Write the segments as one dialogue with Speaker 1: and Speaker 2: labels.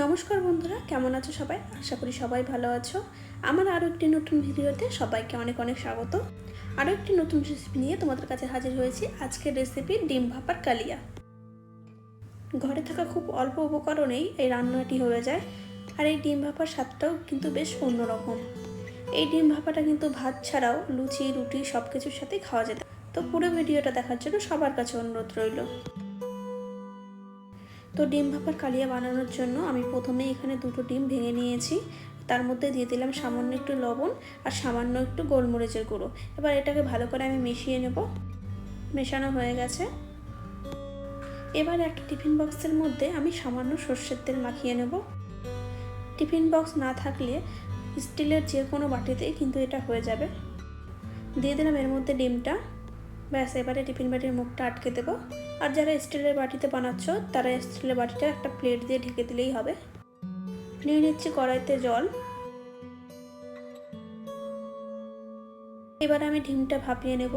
Speaker 1: নমস্কার বন্ধুরা, কেমন আছো সবাই? আশা করি সবাই ভালো আছো। আমার আরও একটি নতুন ভিডিওতে সবাইকে অনেক অনেক স্বাগত। আরও একটি নতুন রেসিপি নিয়ে তোমাদের কাছে হাজির হয়েছি আজকের রেসিপি ডিম ভাপার কালিয়া। ঘরে থাকা খুব অল্প উপকরণেই এই রান্নাটি হয়ে যায়, আর এই ডিম ভাপার স্বাদটাও কিন্তু বেশ অন্যরকম। এই ডিম ভাপাটা কিন্তু ভাত ছাড়াও লুচি, রুটি সব কিছুর সাথেই খাওয়া যেত। তো পুরো ভিডিওটা দেখার জন্য সবার কাছে অনুরোধ রইল। তো ডিম ভাপার কালিয়া বানানোর জন্য আমি প্রথমে এখানে দুটো ডিম ভেঙে নিয়েছি। তার মধ্যে দিয়ে দিলাম সামান্য একটু লবণ আর সামান্য একটু গোলমরিচের গুঁড়ো। এবার এটাকে ভালো করে আমি মিশিয়ে নেব। মেশানো হয়ে গেছে। এবার একটা টিফিন বক্সের মধ্যে আমি সামান্য সর্ষের তেল মাখিয়ে নেব। টিফিন বক্স না থাকলে স্টিলের যে কোনো বাটিতেই কিন্তু এটা হয়ে যাবে। দিয়ে দিলাম এর মধ্যে ডিমটা। ব্যাস, এবারে টিফিন বাটির মুখটা আটকে দেবো। আর যারা স্টিলের বাটিতে বানাচ্ছ, তারা স্টিলের বাটিটা একটা প্লেট দিয়ে ঢেকে দিলেই হবে। নিয়ে নিচ্ছি কড়াইতে জল। এবার আমি ডিমটা ভাপিয়ে নেব।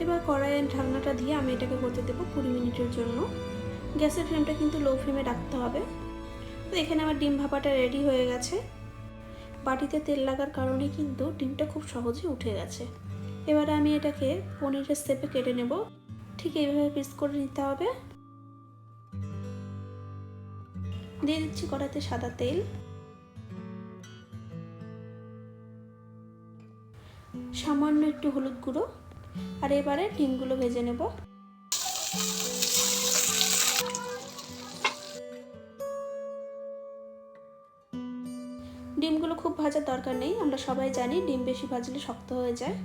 Speaker 1: এবার কড়াইয়ের ঢাকনাটা দিয়ে আমি এটাকে করতে দেবো কুড়ি মিনিটের জন্য। গ্যাসের ফ্লেমটা কিন্তু লো ফ্লেমে রাখতে হবে। তো এখানে আমার ডিম ভাপাটা রেডি হয়ে গেছে। বাটিতে তেল লাগার কারণে কিন্তু ডিমটা খুব সহজে উঠে গেছে। এবারে আমি এটাকে পনিরের শেপে কেটে নেব। ঠিক এইভাবে পিস করে নিতে হবে। দিয়ে দিচ্ছি কড়াতে সাদা তেল। সামান্য একটু হলুদ গুঁড়ো। আর এবারে ডিমগুলো ভেজে নেব। ডিমগুলো খুব ভাজার দরকার নেই, আমরা সবাই জানি ডিম বেশি ভাজলে শক্ত হয়ে যায়।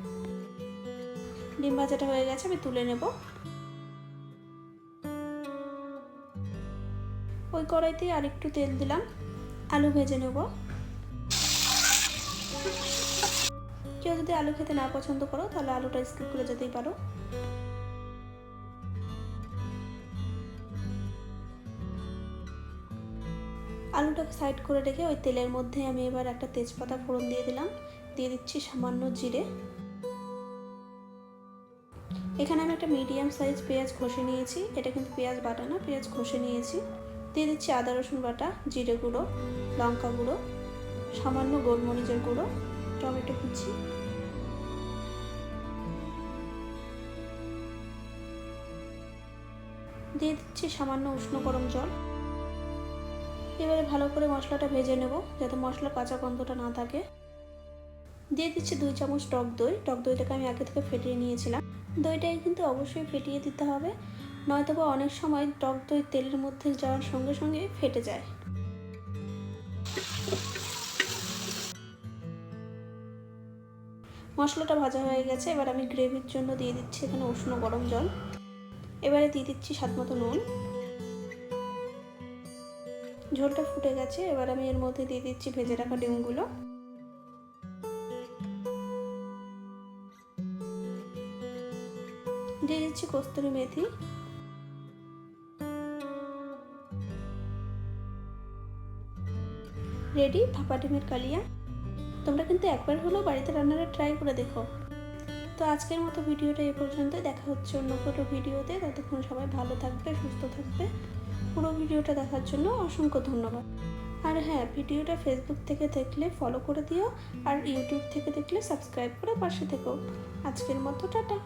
Speaker 1: ডিম ভাজাটা হয়ে গেছে, আমি তুলে নেব। ওই কড়াইতে আর একটু তেল দিলাম। আলু ভেজে নেব। কেউ যদি আলু খেতে না পছন্দ করো, তাহলে আলুটা স্কিপ করে যেতেই পারো। আলুটাকে সাইড করে রেখে ওই তেলের মধ্যে আমি এবার একটা তেজপাতা ফোড়ন দিয়ে দিলাম। দিয়ে দিচ্ছি সামান্য জিরে। এখানে আমি একটা মিডিয়াম সাইজ পেঁয়াজ ঘষে নিয়েছি। এটা কিন্তু পেঁয়াজ বাটা না, পেঁয়াজ ঘষে নিয়েছি। দিয়ে দিচ্ছি আদা, রসুন বাটা, জিরে গুঁড়ো, লঙ্কা গুঁড়ো, সামান্য গোলমরিচের গুঁড়ো, টমেটো কুচি। দিয়ে দিচ্ছি সামান্য উষ্ণ গরম জল। এবারে ভালো করে মশলাটা ভেজে নেব যাতে মশলা কাঁচা গন্ধটা না থাকে। দিয়ে দিচ্ছি দুই চামচ টক দই। টক দইটাকে আমি আগে থেকে ফেটিয়ে নিয়েছিলাম। দইটাকে কিন্তু অবশ্যই ফেটিয়ে দিতে হবে। নয়তো বা অনেক সময় টক দই তেলের মধ্যে যাওয়ার সঙ্গে সঙ্গে ফেটে যায়। মশলাটা ভাজা হয়ে গেছে, এবার আমি গ্রেভির জন্য দিয়ে দিচ্ছি এখানে উষ্ণ গরম জল। এবারে দিয়ে দিচ্ছি স্বাদ মতো নুন। ঝোলটা ফুটে গেছে, এবার আমি এর মধ্যে দিয়ে দিচ্ছি ভেজে রাখা ডিমগুলো। দিয়ে দিচ্ছি কস্তুরি মেথি। রেডি ভাপা ডিমের কালিয়া। তোমরা কিন্তু একবার হলেও বাড়িতে রান্নাটা ট্রাই করে দেখো। তো আজকের মতো ভিডিওটা এ পর্যন্ত দেখা হচ্ছে অন্য কোনো ভিডিওতে। ততক্ষণ সবাই ভালো থাকবে, সুস্থ থাকবে। পুরো ভিডিওটা দেখার জন্য অসংখ্য ধন্যবাদ। আর হ্যাঁ ভিডিওটা ফেসবুক থেকে দেখলে ফলো করে দিও। আর ইউটিউব থেকে দেখলে সাবস্ক্রাইব করে পাশে থেকো। আজকের মতো, টাটা।